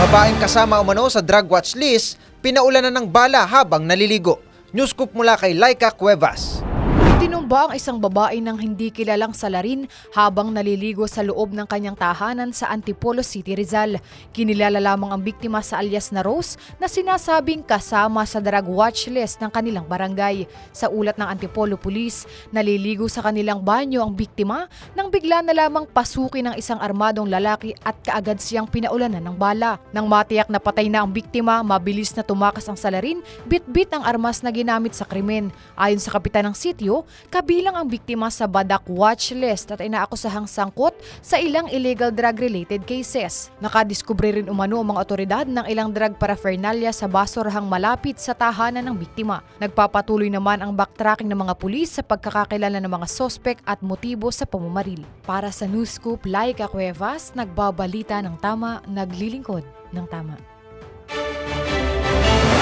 Babaeng kasama umano sa drug watch list, pinaulanan ng bala habang naliligo. Newscoop mula kay Laika Cuevas. Tinumba ang isang babae ng hindi kilalang salarin habang naliligo sa loob ng kanyang tahanan sa Antipolo City, Rizal. Kinilala lamang ang biktima sa alias na Rose na sinasabing kasama sa drug watch list ng kanilang barangay. Sa ulat ng Antipolo Police, naliligo sa kanilang banyo ang biktima nang bigla na lamang pasukin ng isang armadong lalaki at kaagad siyang pinaulanan ng bala. Nang matiyak na patay na ang biktima, mabilis na tumakas ang salarin, bit-bit ang armas na ginamit sa krimen. Ayon sa kapitan ng sityo, kabilang ang biktima sa Badak watch list at inaakusahang sangkot sa ilang illegal drug-related cases. Nakadiskubre rin umano ang mga otoridad ng ilang drug paraphernalia sa basurahang malapit sa tahanan ng biktima. Nagpapatuloy naman ang backtracking ng mga pulis sa pagkakakilala ng mga sospek at motibo sa pamamaril. Para sa News Scoop, Laika Cuevas, nagbabalita ng tama, naglilingkod ng tama.